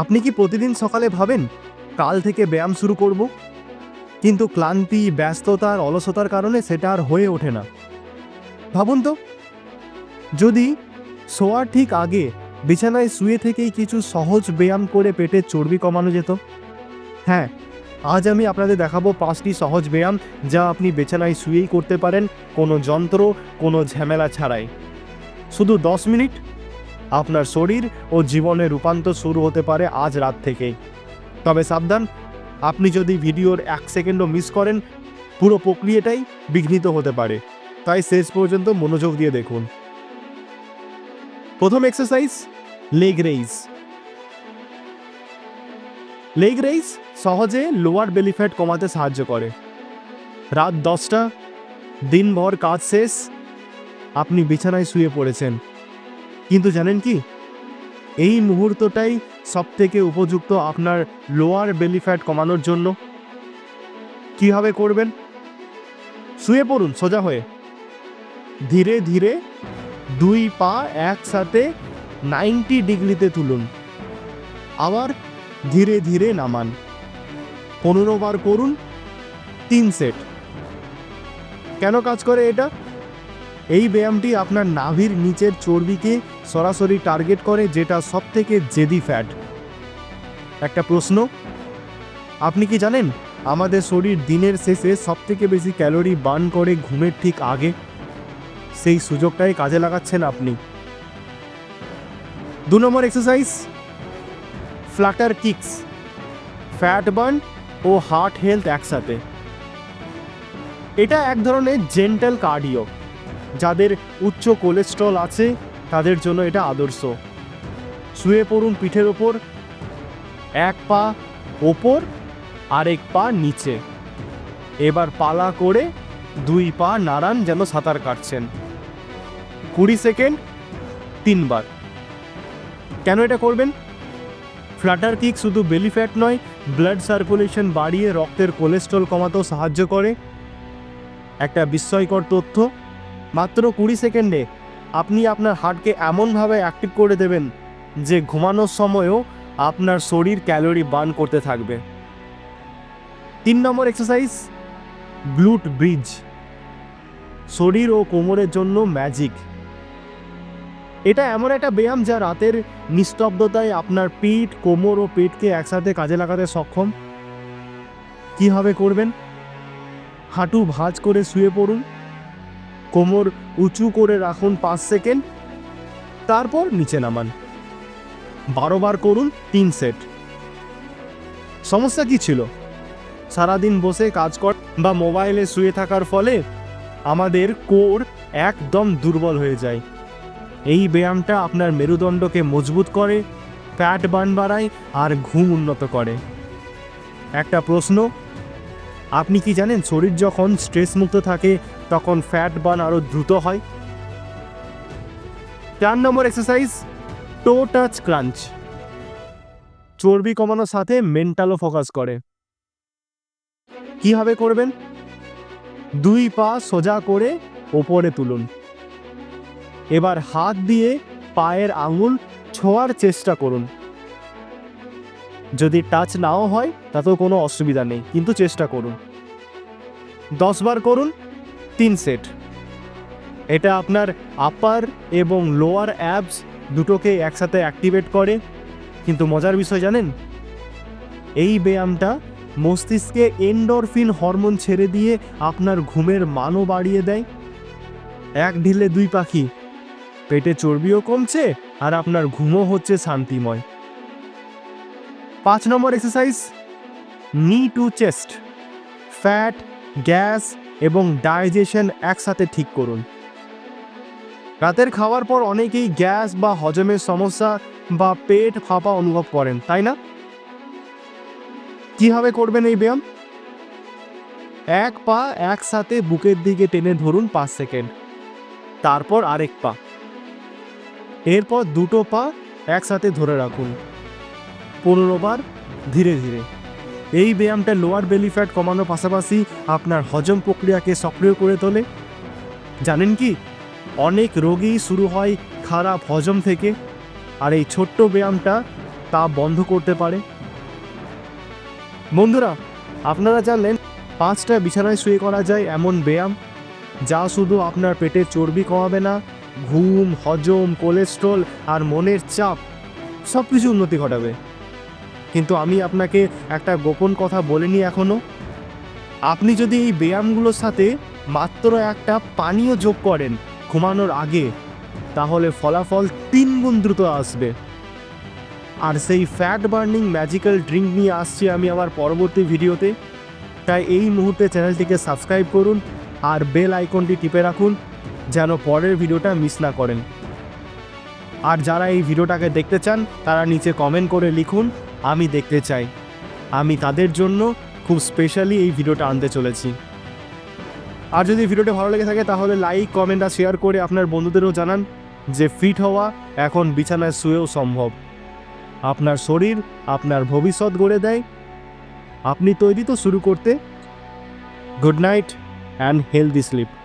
আপনি কি প্রতিদিন সকালে ভাবেন, কাল থেকে ব্যায়াম শুরু করব? কিন্তু ক্লান্তি, ব্যস্ততা আর অলসতার কারণে সেটা আর হয়ে ওঠে না। ভাবুন তো, যদি শোয়ার ঠিক আগে বিছানায় শুয়ে থেকেই কিছু সহজ ব্যায়াম করে পেটের চর্বি কমানো যেত? হ্যাঁ আজ আমি আপনাদের দেখাবো পাঁচটি সহজ ব্যায়াম যা আপনি বিছানায় শুয়েই করতে পারেন কোনো যন্ত্র, কোনো ঝামেলা ছাড়াই। শুধু দশ মিনিট আপনার শরীর ও জীবনের রূপান্তর শুরু হতে পারে আজ রাত থেকেই। তবে সাবধান, আপনি যদি ভিডিওর এক সেকেন্ডও মিস করেন, পুরো প্রক্রিয়াটাই বিঘ্নিত হতে পারে। তাই শেষ পর্যন্ত মনোযোগ দিয়ে দেখুন। প্রথম exercise leg raise leg raise সহজে লোয়ার বেলি ফ্যাট কমাতে সাহায্য করে। রাত দশটা, দিনভর কাজ শেষ, আপনি বিছানায় শুয়ে পড়েছেন। কিন্তু জানেন কি? এই মুহূর্তটাই সব থেকে উপযুক্ত আপনার লোয়ার বেলি ফ্যাট কমানোর জন্য। কীভাবে করবেন? শুয়ে পড়ুন, সোজা হয়ে। ধীরে ধীরে দুই পা একসাথে নাইনটি ডিগ্রিতে তুলুন। আবার ধীরে ধীরে নামান। পনেরো বার করুন, তিন সেট। কেন কাজ করে এটা? এই ব্যায়ামটি আপনার নাভির নিচের চর্বিকে সরাসরি টার্গেট করে যেটা সব থেকে জেদি ফ্যাট। একটা প্রশ্ন, আপনি কি জানেন আমাদের শরীর দিনের শেষে সব থেকে বেশি ক্যালোরি বার্ন করে ঘুমের ঠিক আগে? সেই সুযোগটাই কাজে লাগাচ্ছেন আপনি। দু নম্বর exercise flutter kicks fat burn ও হার্ট হেলথ একসাথে। এটা এক ধরনের জেন্টাল কার্ডিও যাদের উচ্চ কোলেস্ট্রল আছে তাদের জন্য এটা আদর্শ। শুয়ে পড়ুন পিঠের ওপর, এক পা ওপর, আরেক পা নিচে। এবার পালা করে দুই পা নাড়ান যেন সাঁতার কাটছেন। কুড়ি সেকেন্ড, তিনবার। কেন এটা করবেন? ফ্লাটার কিক শুধু বেলি ফ্যাট নয়, ব্লাড সার্কুলেশন বাড়িয়ে রক্তের কোলেস্ট্রল কমাতেও সাহায্য করে। একটা বিস্ময়কর তথ্য, মাত্র কুড়ি সেকেন্ডে আপনি আপনার হার্টকে এমনভাবে অ্যাক্টিভ করে দেবেন যে ঘুমানোর সময়ও আপনার শরীর ক্যালোরি বার্ন করতে থাকবে। তিন নম্বর এক্সারসাইজ, গ্লুট ব্রিজ। শরীর ও কোমরের জন্য ম্যাজিক। এটা এমন একটা ব্যায়াম যা রাতের নিস্তব্ধতায় আপনার পিঠ, কোমর ও পেটকে একসাথে কাজে লাগাতে সক্ষম। কীভাবে করবেন? হাঁটু ভাঁজ করে শুয়ে পড়ুন। কোমর উঁচু করে রাখুন পাঁচ সেকেন্ড। তারপর নিচে নামান। বারো বার করুন তিন সেট। সমস্যা কি ছিল? সারাদিন বসে কাজ কর বা মোবাইলে শুয়ে থাকার ফলে আমাদের কোর একদম দুর্বল হয়ে যায়। এই ব্যায়ামটা আপনার মেরুদণ্ডকে মজবুত করে ফ্যাট বার্ন বাড়ায় আর ঘুম উন্নত করে। একটা প্রশ্ন আপনি কি জানেন শরীর যখন স্ট্রেস মুক্ত থাকে, তখন ফ্যাট বার্ন আরও দ্রুত হয়? চার নম্বর এক্সারসাইজ টো টাচ ক্রাঞ্চ চর্বি কমানোর সাথে মেন্টালও ফোকাস করে। কীভাবে করবেন? দুই পা সোজা করে ওপরে তুলুন। এবার হাত দিয়ে পায়ের আঙুল ছোঁয়ার চেষ্টা করুন। যদি টাচ নাও হয়, তাতেও কোনো অসুবিধা নেই, কিন্তু চেষ্টা করুন। দশ বার করুন, তিন সেট এটা আপনার আপার এবং লোয়ার অ্যাবস দুটোকে একসাথে অ্যাক্টিভেট করে। কিন্তু মজার বিষয় জানেন? এই ব্যায়ামটা মস্তিষ্কে এন্ডরফিন হরমোন ছেড়ে দিয়ে আপনার ঘুমের মানও বাড়িয়ে দেয়। এক ঢিলে দুই পাখি। পেটে চর্বিও কমছে আর আপনার ঘুমও হচ্ছে শান্তিময়। পাঁচ নম্বর exercise knee to chest fat gas এবং ডাইজেশন একসাথে ঠিক করুন। রাতের খাওয়ার পর অনেকেই গ্যাস বা হজমের সমস্যা বা পেট ফাঁপা অনুভব করেন, তাই না? কীভাবে করবেন এই ব্যায়াম? এক পা একসাথে বুকের দিকে টেনে ধরুন পাঁচ সেকেন্ড। তারপর আরেক পা। এরপর দুটো পা একসাথে ধরে রাখুন। পনেরো বার ধীরে ধীরে। এই ব্যায়ামটা লোয়ার বেলি ফ্যাট কমানোর পাশাপাশি আপনার হজম প্রক্রিয়াকে সক্রিয় করে তোলে। জানেন কি? অনেক রোগী শুরু হয় খারাপ হজম থেকে, আর এই ছোট্ট ব্যায়ামটা তাপ বন্ধ করতে পারে। বন্ধুরা, আপনারা জানলেন পাঁচটা বিছানায় শুয়ে করা যায় এমন ব্যায়াম, যা শুধু আপনার পেটের চর্বি কমাবে না, ঘুম, হজম, কোলেস্ট্রল আর মনের চাপ সব কিছু উন্নতি ঘটাবে। কিন্তু আমি আপনাকে একটা গোপন কথা বলিনি এখনও। আপনি যদি এই ব্যায়ামগুলোর সাথে মাত্র একটা পানীয় যোগ করেন ঘুমানোর আগে, তাহলে ফলাফল তিন গুণ দ্রুত আসবে। আর সেই ফ্যাট বার্নিং ম্যাজিক্যাল ড্রিঙ্ক নিয়ে আসছি আমি আমার পরবর্তী ভিডিওতে। তাই এই মুহূর্তে চ্যানেলটিকে সাবস্ক্রাইব করুন আর বেল আইকনটি টিপে রাখুন, যেন পরের ভিডিওটা মিস না করেন। আর যারা এই ভিডিওটাকে দেখতে চান, তারা নিচে কমেন্ট করে লিখুন। আমি দেখতে চাই। আমি তাদের জন্য খুব স্পেশালি এই ভিডিওটা আনতে চলেছি। আর যদি ভিডিওটা ভালো লেগে থাকে, তাহলে লাইক কমেন্ট আর শেয়ার করে আপনার বন্ধুদেরও জানান যে ফিট হওয়া এখন বিছানায় শুয়েও সম্ভব। আপনার শরীর, আপনার ভবিষ্যৎ গড়ে দেয়। আপনি তৈরি তো শুরু করতে। Good night and healthy sleep